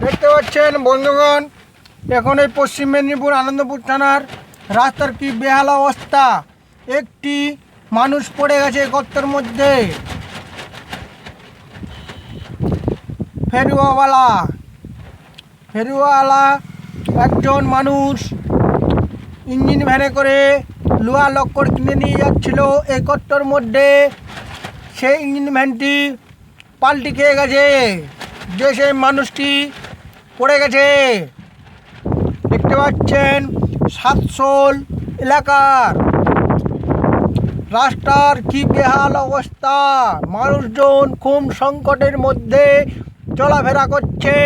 দেখতে পাচ্ছেন, বন্ধুগণ, এখন এই পশ্চিম মেদিনীপুর আনন্দপুর থানার রাস্তার কি বেহাল অবস্থা? একটি মানুষ পড়ে গেছে গর্তের মধ্যে। ফেরুয়াওয়ালা ফেরুয়াওয়ালা একজন মানুষ ইঞ্জিন ভ্যানে করে লোহা লক্কর কিনে নিয়ে যাচ্ছিল এই গর্তর মধ্যে। সেই ইঞ্জিন ভ্যানটি পাল্টি খেয়ে গেছে। যে সেই মানুষটি পড়ে গেছে। দেখতে পাচ্ছেন সাতশোল এলাকার। রাস্তার কি বেহাল অবস্থা। মানুষজন খুব সংকটের মধ্যে চলাফেরা করছে।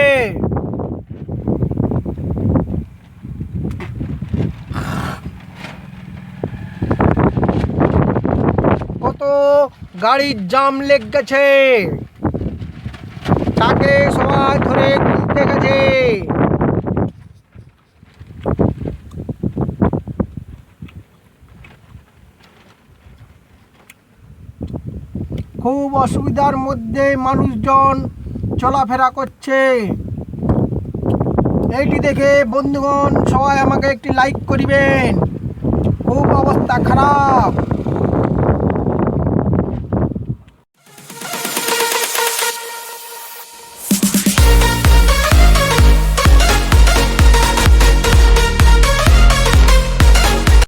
কত গাড়ির জাম লেগ গেছে। তাকে সবাই ধরে খুলতে গেছে খুব অসুবিধার মধ্যে মানুষজন চলাফেরা করছে। এইটি দেখে বন্ধুগণ সবাই আমাকে একটি লাইক করিবেন। খুব অবস্থা খারাপ।